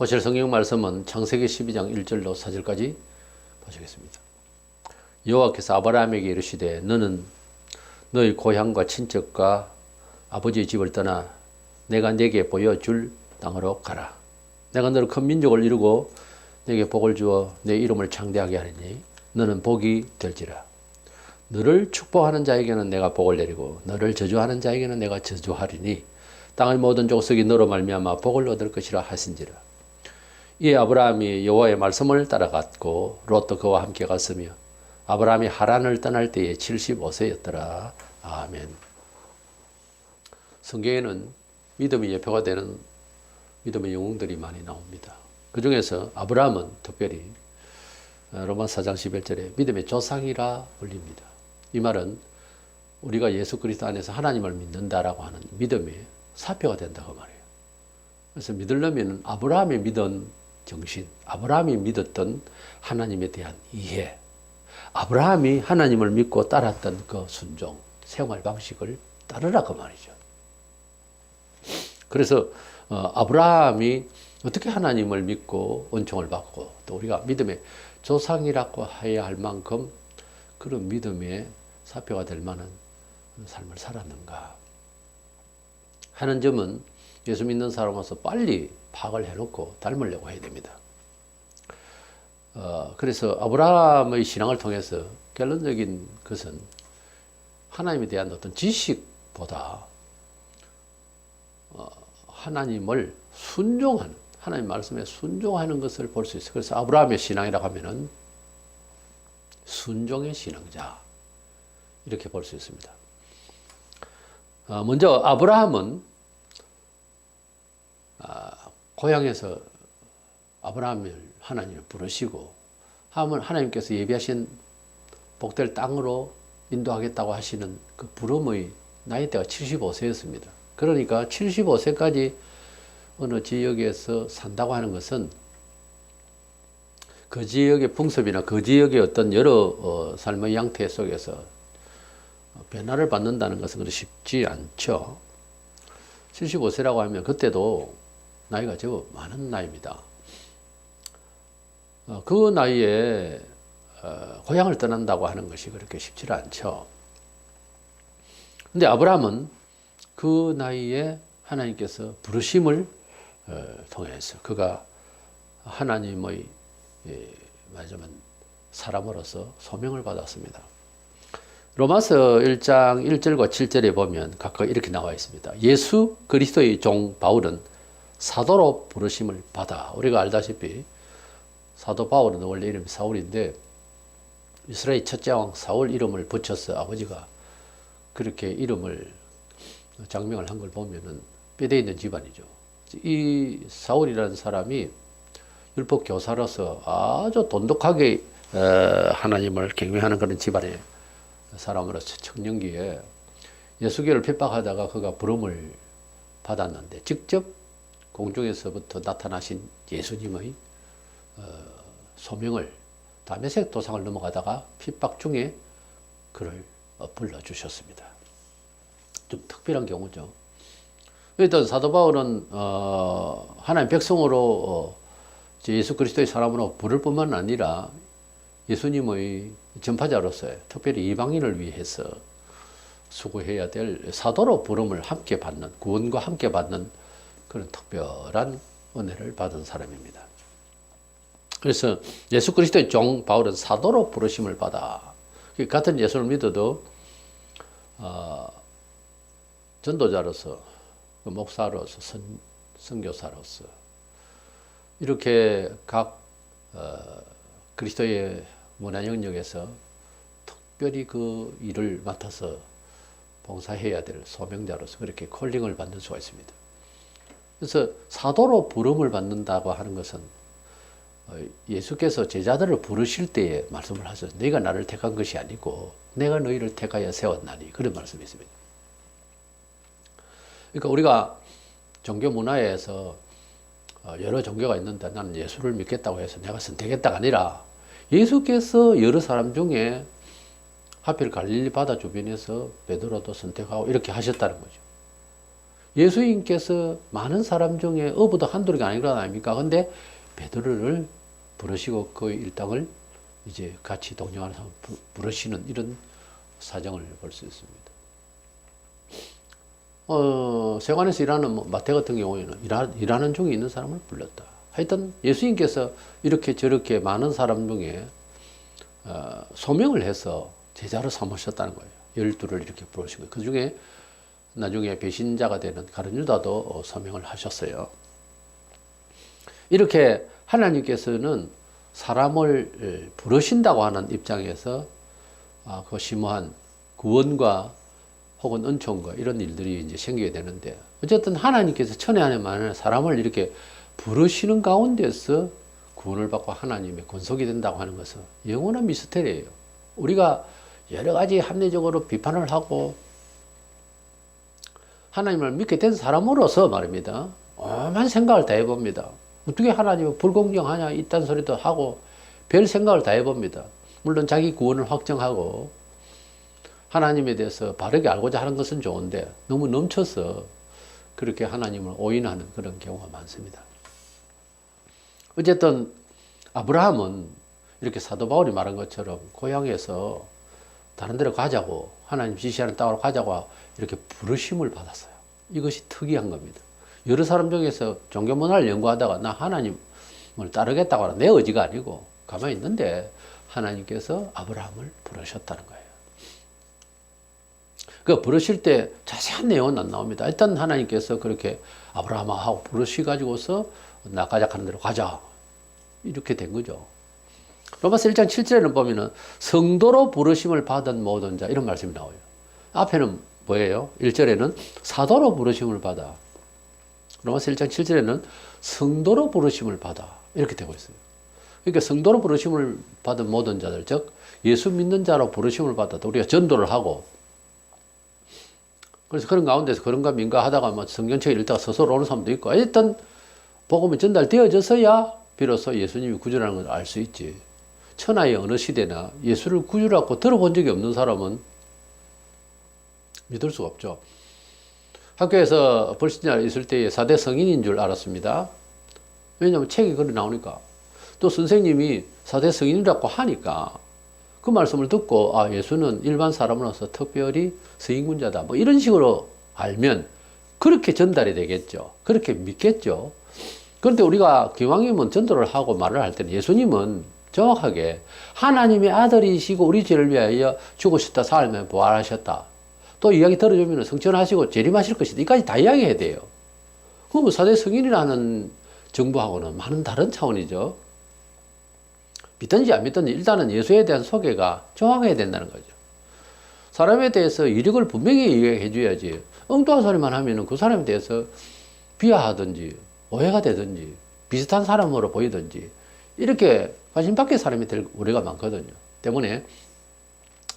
보실 성경 말씀은 창세기 12장 1절로 4절까지 보시겠습니다. 여호와께서 아브라함에게 이르시되 너는 너희 고향과 친척과 아버지의 집을 떠나 내가 내게 보여줄 땅으로 가라. 내가 너를 큰 민족을 이루고 내게 복을 주어 내 이름을 창대하게 하리니 너는 복이 될지라. 너를 축복하는 자에게는 내가 복을 내리고 너를 저주하는 자에게는 내가 저주하리니 땅의 모든 족속이 너로 말미암아 복을 얻을 것이라 하신지라. 이에 아브라함이 여호와의 말씀을 따라갔고 롯도 그와 함께 갔으며 아브라함이 하란을 떠날 때에 75세였더라. 아멘. 성경에는 믿음이 예표가 되는 믿음의 영웅들이 많이 나옵니다. 그 중에서 아브라함은 특별히 로마 4장 11절에 믿음의 조상이라 불립니다. 이 말은 우리가 예수 그리스도 안에서 하나님을 믿는다라고 하는 믿음의 사표가 된다고 말해요. 그래서 믿으려면 아브라함이 믿은 정신, 아브라함이 믿었던 하나님에 대한 이해, 아브라함이 하나님을 믿고 따랐던 그 순종, 생활 방식을 따르라 그 말이죠. 그래서 어, 아브라함이 어떻게 하나님을 믿고 은총을 받고 또 우리가 믿음의 조상이라고 해야 할 만큼 그런 믿음의 사표가 될 만한 삶을 살았는가? 하는 점은 예수 믿는 사람으로서 빨리 파악을 해놓고 닮으려고 해야 됩니다. 어, 그래서 아브라함의 신앙을 통해서 결론적인 것은 하나님에 대한 어떤 지식보다 어, 하나님을 순종하는 하나님 말씀에 순종하는 것을 볼 수 있어요. 그래서 아브라함의 신앙이라고 하면은 순종의 신앙자 이렇게 볼 수 있습니다. 어, 먼저 아브라함은 아, 고향에서 아브라함을 하나님을 부르시고 하나님께서 예비하신 복될 땅으로 인도하겠다고 하시는 그 부름의 나이대가 75세였습니다. 그러니까 75세까지 어느 지역에서 산다고 하는 것은 그 지역의 풍습이나 그 지역의 어떤 여러 어, 삶의 양태 속에서 변화를 받는다는 것은 그리 쉽지 않죠. 75세라고 하면 그때도 나이가 제법 많은 나이입니다. 어, 그 나이에 어, 고향을 떠난다고 하는 것이 그렇게 쉽지 않죠. 근데 아브라함은 그 나이에 하나님께서 부르심을 어, 통해서 그가 하나님의 예, 말하자면 사람으로서 소명을 받았습니다. 로마서 1장 1절과 7절에 보면 각각 이렇게 나와 있습니다. 예수 그리스도의 종 바울은 사도로 부르심을 받아 우리가 알다시피 사도 바울은 원래 이름이 사울인데 이스라엘 첫째 왕 사울 이름을 붙여서 아버지가 그렇게 이름을 장명을 한 걸 보면은 뼈대 있는 집안이죠. 이 사울이라는 사람이 율법 교사로서 아주 돈독하게 하나님을 경외하는 그런 집안의 사람으로서 청년기에 예수교를 핍박하다가 그가 부름을 받았는데 직접 공중에서부터 나타나신 예수님의 어, 소명을 다메섹 도상을 넘어가다가 핍박 중에 그를 어, 불러 주셨습니다. 좀 특별한 경우죠. 일단 사도 바울은 어, 하나님 백성으로 예수 그리스도의 사람으로 부를 뿐만 아니라 예수님의 전파자로서 특별히 이방인을 위해서 수고해야 될 사도로 부름을 함께 받는 구원과 함께 받는 그런 특별한 은혜를 받은 사람입니다. 그래서 예수 그리스도의 종 바울은 사도로 부르심을 받아 그 같은 예수를 믿어도 어, 전도자로서 그 목사로서 선, 선교사로서 이렇게 각 어, 그리스도의 문화 영역에서 특별히 그 일을 맡아서 봉사해야 될 소명자로서 그렇게 콜링을 받는 수가 있습니다. 그래서 사도로 부름을 받는다고 하는 것은 어, 예수께서 제자들을 부르실 때에 말씀을 하셔서 내가 나를 택한 것이 아니고 내가 너희를 택하여 세웠나니 그런 말씀이 있습니다. 그러니까 우리가 종교 문화에서 어, 여러 종교가 있는데 나는 예수를 믿겠다고 해서 내가 선택했다가 아니라 예수께서 여러 사람 중에 하필 갈릴리 바다 주변에서 베드로도 선택하고 이렇게 하셨다는 거죠. 예수님께서 많은 사람 중에 어부도 한둘이 것 아닙니까? 근데 베드로를 부르시고 그 일당을 이제 같이 동행하는 사람 부- 부르시는 이런 사정을 볼 수 있습니다. 어, 세관에서 일하는 뭐 마태 같은 경우에는 일하, 일하는 중에 있는 사람을 불렀다. 하여튼 예수님께서 이렇게 저렇게 많은 사람 중에 어, 소명을 해서 제자로 삼으셨다는 거예요. 열두를 이렇게 부르시고 그 중에 나중에 배신자가 되는 가룟 유다도 어, 서명을 하셨어요. 이렇게 하나님께서는 사람을 에, 부르신다고 하는 입장에서 아, 그 심오한 구원과 혹은 은총과 이런 일들이 이제 생기게 되는데 어쨌든 하나님께서 천에 안에 많은 사람을 이렇게 부르시는 가운데서 구원을 받고 하나님의 권속이 된다고 하는 것은 영원한 미스터리예요. 우리가 여러 가지 합리적으로 비판을 하고 하나님을 믿게 된 사람으로서 말입니다. 오만 생각을 다 해봅니다. 어떻게 하나님은 불공정하냐 이딴 소리도 하고 별 생각을 다 해봅니다. 물론 자기 구원을 확정하고 하나님에 대해서 바르게 알고자 하는 것은 좋은데 너무 넘쳐서 그렇게 하나님을 오인하는 그런 경우가 많습니다. 어쨌든 아브라함은 이렇게 사도 바울이 말한 것처럼 고향에서 다른 데로 가자고 하나님 지시하는 땅으로 가자고 이렇게 부르심을 받았어요. 이것이 특이한 겁니다. 여러 사람 중에서 종교 문화를 연구하다가 나 하나님을 따르겠다고 하는 내 의지가 아니고 가만히 있는데 하나님께서 아브라함을 부르셨다는 거예요. 그 부르실 때 자세한 내용은 안 나옵니다. 일단 하나님께서 그렇게 아브라함하고 부르시 가지고서 나 가자 하는 대로 가자. 이렇게 된 거죠. 로마서 1장 7절에는 보면은 성도로 부르심을 받은 모든 자 이런 말씀이 나와요. 앞에는 뭐예요? 1절에는 사도로 부르심을 받아. 로마서 1장 7절에는 성도로 부르심을 받아. 이렇게 되고 있어요. 그러니까 성도로 부르심을 받은 모든 자들, 즉 예수 믿는 자로 부르심을 받아도 우리가 전도를 하고 그래서 그런 가운데서 그런가 민가 하다가 뭐 성경책 읽다가 서서 오는 사람도 있고 일단 복음이 전달되어져서야 비로소 예수님이 구주라는 걸 알 수 있지. 천하의 어느 시대나 예수를 구주라고 들어본 적이 없는 사람은 믿을 수가 없죠. 학교에서 불신자 있을 때에 4대 성인인 줄 알았습니다. 왜냐하면 책이 그리 나오니까. 또 선생님이 4대 성인이라고 하니까 그 말씀을 듣고 아 예수는 일반 사람으로서 특별히 서인군자다 뭐 이런 식으로 알면 그렇게 전달이 되겠죠. 그렇게 믿겠죠. 그런데 우리가 기왕이면 전도를 하고 말을 할 때는 예수님은 정확하게 하나님의 아들이시고 우리 죄를 위하여 죽으셨다 살면 부활하셨다. 또 이야기 들어주면 성천하시고 재림하실 것이다. 이까지 다 이야기해야 돼요. 그럼 사대 성인이라는 정보하고는 많은 다른 차원이죠. 믿든지 안 믿든지 일단은 예수에 대한 소개가 정확해야 된다는 거죠. 사람에 대해서 이력을 분명히 얘기해 줘야지 엉뚱한 소리만 하면은 그 사람에 대해서 비하하든지 오해가 되든지 비슷한 사람으로 보이든지 이렇게 관심 밖의 사람이 될 우리가 많거든요. 때문에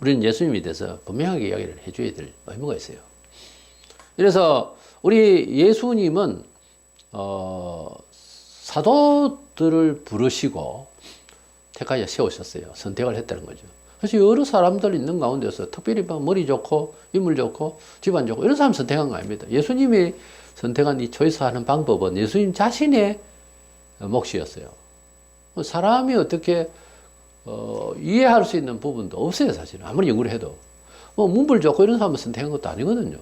우리는 예수님에 대해서 분명하게 이야기를 해줘야 될 의무가 있어요. 그래서 우리 예수님은 어, 사도들을 부르시고 택하여 세우셨어요. 선택을 했다는 거죠. 그래서 여러 사람들 있는 가운데서 특별히 막 머리 좋고 인물 좋고 집안 좋고 이런 사람 선택한 거 아닙니다. 예수님이 선택한 이 초이스하는 방법은 예수님 자신의 몫이었어요. 사람이 어떻게 어, 이해할 수 있는 부분도 없어요, 사실은. 아무리 연구를 해도. 뭐, 문불 좋고 이런 사람을 선택한 것도 아니거든요.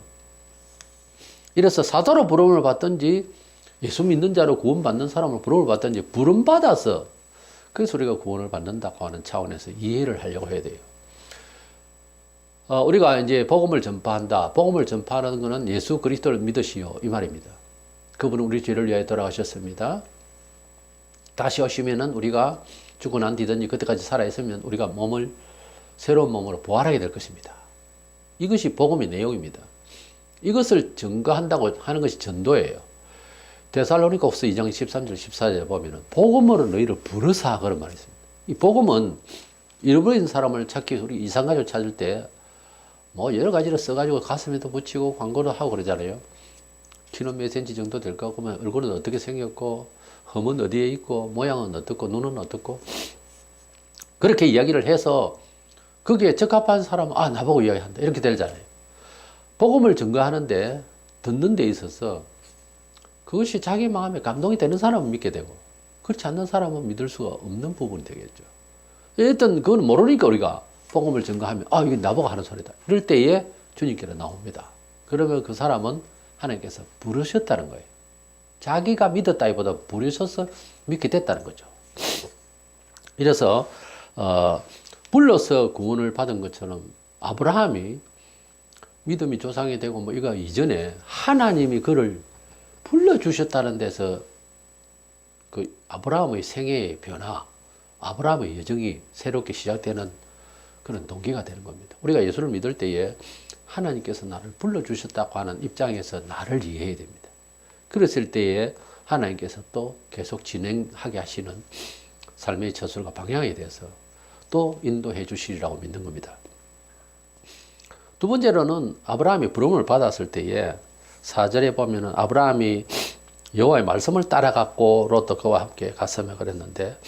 이래서 사도로 부름을 받든지 예수 믿는 자로 구원받는 사람을 부름을 받든지 부름받아서 그래서 우리가 구원을 받는다고 하는 차원에서 이해를 하려고 해야 돼요. 어, 우리가 이제 복음을 전파한다. 복음을 전파하는 것은 예수 그리스도를 믿으시오. 이 말입니다. 그분은 우리 죄를 위하여 돌아가셨습니다. 다시 오시면은 우리가 죽고 난 뒤든지 그때까지 살아있으면 우리가 몸을 새로운 몸으로 부활하게 될 것입니다. 이것이 복음의 내용입니다. 이것을 증거한다고 하는 것이 전도예요. 데살로니가후서 2장 13절 14절에 보면은 복음으로 너희를 부르사 그런 말이 있습니다. 이 복음은 잃어버린 사람을 찾기 우리 이상가족 찾을 때 뭐 여러 가지를 써가지고 가슴에도 붙이고 광고도 하고 그러잖아요. 키는 몇 센치 정도 될까? 그러면 얼굴은 어떻게 생겼고 흠은 어디에 있고 모양은 어떻고 눈은 어떻고 그렇게 이야기를 해서 거기에 적합한 사람은 아 나보고 이야기한다 이렇게 되잖아요. 복음을 증거하는데 듣는 데 있어서 그것이 자기 마음에 감동이 되는 사람은 믿게 되고 그렇지 않는 사람은 믿을 수가 없는 부분이 되겠죠. 일단 그건 모르니까 우리가 복음을 증거하면 아 이게 나보고 하는 소리다. 이럴 때에 주님께로 나옵니다. 그러면 그 사람은 하나님께서 부르셨다는 거예요. 자기가 믿었다기보다 부르셔서 믿게 됐다는 거죠. 이래서 어, 불러서 구원을 받은 것처럼 아브라함이 믿음이 조상이 되고 뭐 이거 이전에 하나님이 그를 불러 주셨다는 데서 그 아브라함의 생애의 변화, 아브라함의 여정이 새롭게 시작되는 그런 동기가 되는 겁니다. 우리가 예수를 믿을 때에 하나님께서 나를 불러 주셨다고 하는 입장에서 나를 이해해야 됩니다. 그랬을 때에 하나님께서 또 계속 진행하게 하시는 삶의 저술과 방향에 대해서 또 인도해 주시리라고 믿는 겁니다. 두 번째로는 아브라함이 부름을 받았을 때에 사절에 보면은 아브라함이 여호와의 말씀을 따라갔고 롯도 그와 함께 갔으며 그랬는데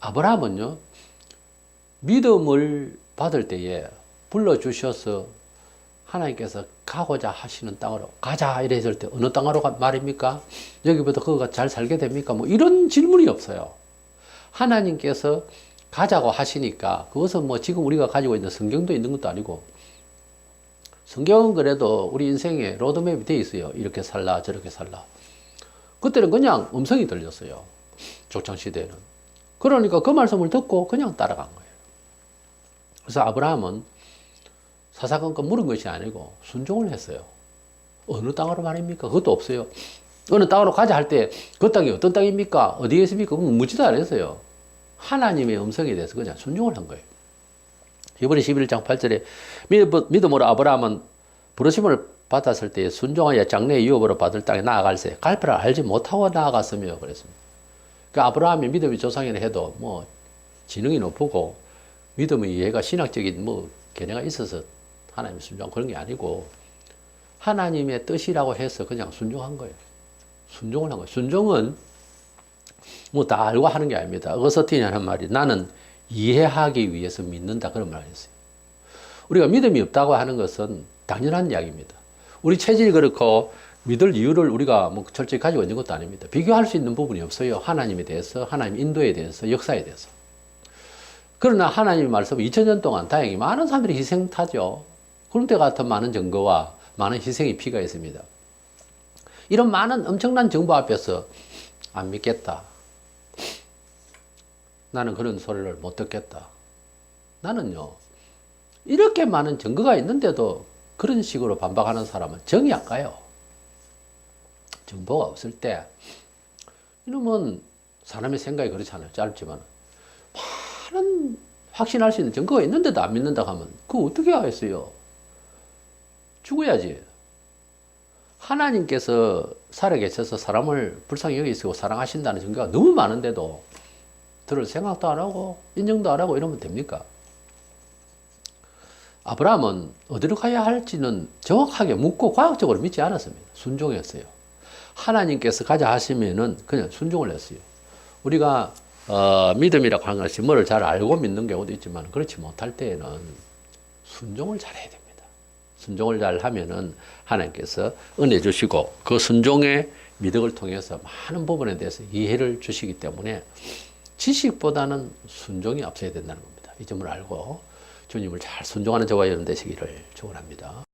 아브라함은요 믿음을 받을 때에 불러 주셔서 하나님께서 가고자 하시는 땅으로 가자 이랬을 때 어느 땅으로 가 말입니까? 여기부터 그가 잘 살게 됩니까? 뭐 이런 질문이 없어요. 하나님께서 가자고 하시니까 그것은 뭐 지금 우리가 가지고 있는 성경도 있는 것도 아니고 성경은 그래도 우리 인생에 로드맵이 돼 있어요. 이렇게 살라 저렇게 살라. 그때는 그냥 음성이 들렸어요. 족장 시대에는. 그러니까 그 말씀을 듣고 그냥 따라간 거예요. 그래서 아브라함은 사사건건 물은 것이 아니고 순종을 했어요. 어느 땅으로 말입니까? 그것도 없어요. 어느 땅으로 가자 할 때 그 땅이 어떤 땅입니까? 어디에 있습니까? 묻지도 않았어요. 하나님의 음성에 대해서 그냥 순종을 한 거예요. 이번에 11장 8절에 믿음으로 아브라함은 부르심을 받았을 때 순종하여 장래의 유업으로 받을 땅에 나아갈세 갈피를 알지 못하고 나아갔으며 그랬습니다. 그 아브라함이 믿음이 조상이라 해도 뭐 지능이 높고 믿음의 이해가 신학적인 뭐 견해가 있어서 하나님 순종 그런 게 아니고 하나님의 뜻이라고 해서 그냥 순종한 거예요. 순종을 한 거예요. 순종은 뭐 다 알고 하는 게 아닙니다. 하는 말이 나는 이해하기 위해서 믿는다 그런 말을 했어요. 우리가 믿음이 없다고 하는 것은 당연한 이야기입니다. 우리 체질이 그렇고 믿을 이유를 우리가 뭐 철저히 가지고 있는 것도 아닙니다. 비교할 수 있는 부분이 없어요. 하나님에 대해서, 하나님 인도에 대해서, 역사에 대해서. 그러나 하나님의 말씀은 2000년 동안 다행히 많은 사람들이 희생타죠. 그런데 같은 많은 증거와 많은 희생의 피가 있습니다. 이런 많은 엄청난 정보 앞에서 안 믿겠다. 나는 그런 소리를 못 듣겠다. 나는요, 이렇게 많은 증거가 있는데도 그런 식으로 반박하는 사람은 정이 약가요. 정보가 없을 때, 이놈은 사람의 생각이 그렇잖아요. 짧지만. 많은 확신할 수 있는 증거가 있는데도 안 믿는다 하면, 그거 어떻게 하겠어요? 죽어야지. 하나님께서 살아계셔서 사람을 불쌍히 여기시고 사랑하신다는 증거가 너무 많은데도 들을 생각도 안 하고 인정도 안 하고 이러면 됩니까? 아브라함은 어디로 가야 할지는 정확하게 묻고 과학적으로 믿지 않았습니다. 순종했어요. 하나님께서 가자 하시면은 그냥 순종을 했어요. 우리가 어, 믿음이라고 하는 것이 뭐를 잘 알고 믿는 경우도 있지만 그렇지 못할 때에는 순종을 잘해야 됩니다. 순종을 잘 하면은 하나님께서 은혜 주시고 그 순종의 미덕을 통해서 많은 부분에 대해서 이해를 주시기 때문에 지식보다는 순종이 앞서야 된다는 겁니다. 이 점을 알고 주님을 잘 순종하는 저와 여러분 되시기를 축원합니다.